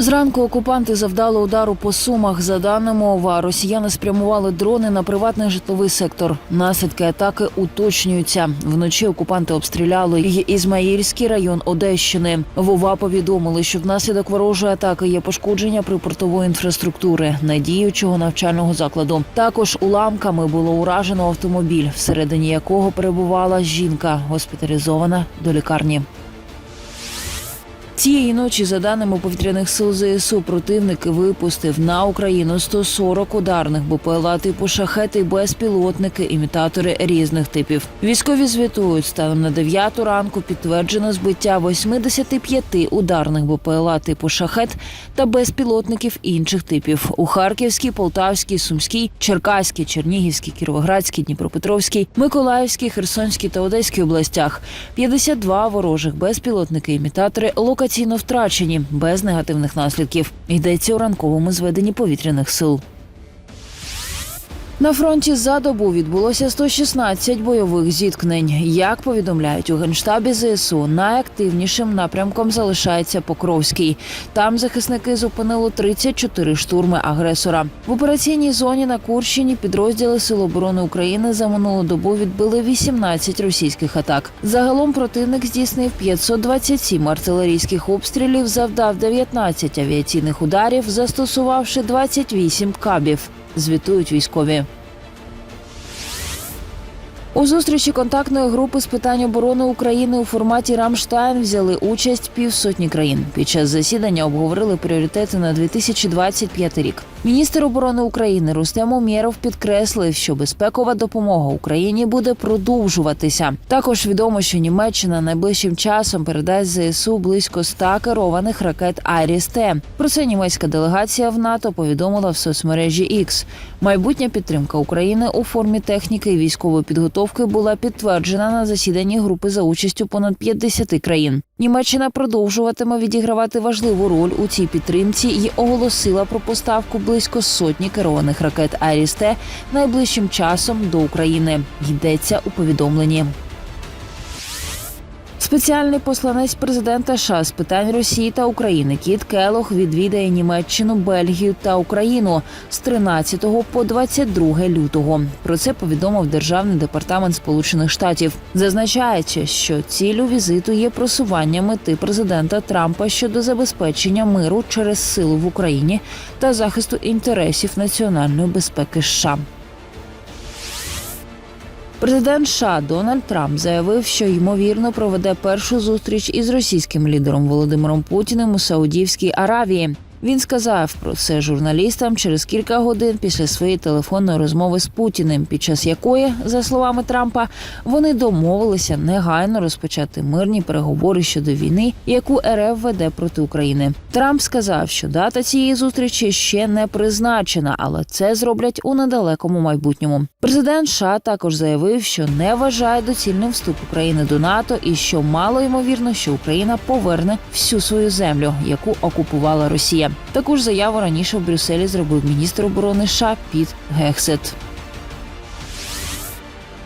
Зранку окупанти завдали удару по сумах. За даними ОВА, росіяни спрямували дрони на приватний житловий сектор. Наслідки атаки уточнюються. Вночі окупанти обстріляли Ізмаїльський район Одещини. В ОВА повідомили, що внаслідок ворожої атаки є пошкодження припортової інфраструктури надіючого навчального закладу. Також уламками було уражено автомобіль, всередині якого перебувала жінка, госпіталізована до лікарні. Цієї ночі, за даними повітряних сил ЗСУ, противник випустив на Україну 140 ударних БПЛА типу шахети, безпілотники, імітатори різних типів. Військові звітують, станом на 9 ранку підтверджено збиття 85 ударних БПЛА типу шахет та безпілотників інших типів у Харківській, Полтавській, Сумській, Черкаській, Чернігівській, Кіровоградській, Дніпропетровській, Миколаївській, Херсонській та Одеській областях. 52 ворожих безпілотники імітатори локаційно втрачені без негативних наслідків. Йдеться у ранковому зведенні повітряних сил. На фронті за добу відбулося 116 бойових зіткнень. Як повідомляють у генштабі ЗСУ, найактивнішим напрямком залишається Покровський. Там захисники зупинили 34 штурми агресора. В операційній зоні на Курщині підрозділи Сил оборони України за минулу добу відбили 18 російських атак. Загалом противник здійснив 527 артилерійських обстрілів, завдав 19 авіаційних ударів, застосувавши 28 кабів. Звітують військові. У зустрічі контактної групи з питань оборони України у форматі Рамштайн взяли участь півсотні країн. Під час засідання обговорили пріоритети на 2025 рік. Міністр оборони України Рустем Умєров підкреслив, що безпекова допомога Україні буде продовжуватися. Також відомо, що Німеччина найближчим часом передасть ЗСУ близько 100 керованих ракет Айріс-Т. Про це німецька делегація в НАТО повідомила в соцмережі X. Майбутня підтримка України у формі техніки і військової підготовки була підтверджена на засіданні групи за участю понад 50 країн. Німеччина продовжуватиме відігравати важливу роль у цій підтримці і оголосила про поставку близько сотні керованих ракет Айріс-Т найближчим часом до України. Йдеться у повідомленні. Спеціальний посланець президента США з питань Росії та України Кіт Келох відвідає Німеччину, Бельгію та Україну з 13 по 22 лютого. Про це повідомив Державний департамент Сполучених Штатів. Зазначається, що ціллю візиту є просування мети президента Трампа щодо забезпечення миру через силу в Україні та захисту інтересів національної безпеки США. Президент США Дональд Трамп заявив, що ймовірно проведе першу зустріч із російським лідером Володимиром Путіним у Саудівській Аравії. Він сказав про це журналістам через кілька годин після своєї телефонної розмови з Путіним, під час якої, за словами Трампа, вони домовилися негайно розпочати мирні переговори щодо війни, яку РФ веде проти України. Трамп сказав, що дата цієї зустрічі ще не призначена, але це зроблять у недалекому майбутньому. Президент США також заявив, що не вважає доцільним вступ України до НАТО і що мало ймовірно, що Україна поверне всю свою землю, яку окупувала Росія. Таку ж заяву раніше в Брюсселі зробив міністр оборони США Піт Гексет.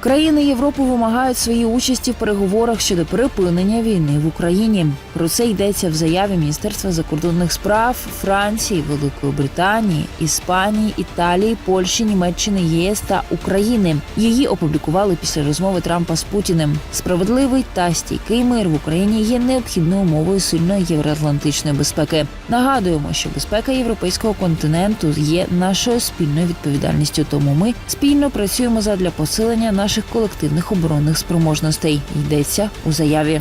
Країни Європи вимагають своєї участі в переговорах щодо припинення війни в Україні. Про це йдеться в заяві Міністерства закордонних справ Франції, Великої Британії, Іспанії, Італії, Польщі, Німеччини, ЄС та України. Її опублікували після розмови Трампа з Путіним. Справедливий та стійкий мир в Україні є необхідною умовою сильної євроатлантичної безпеки. Нагадуємо, що безпека європейського континенту є нашою спільною відповідальністю. Тому ми спільно працюємо задля посилення наших колективних оборонних спроможностей. Йдеться у заяві.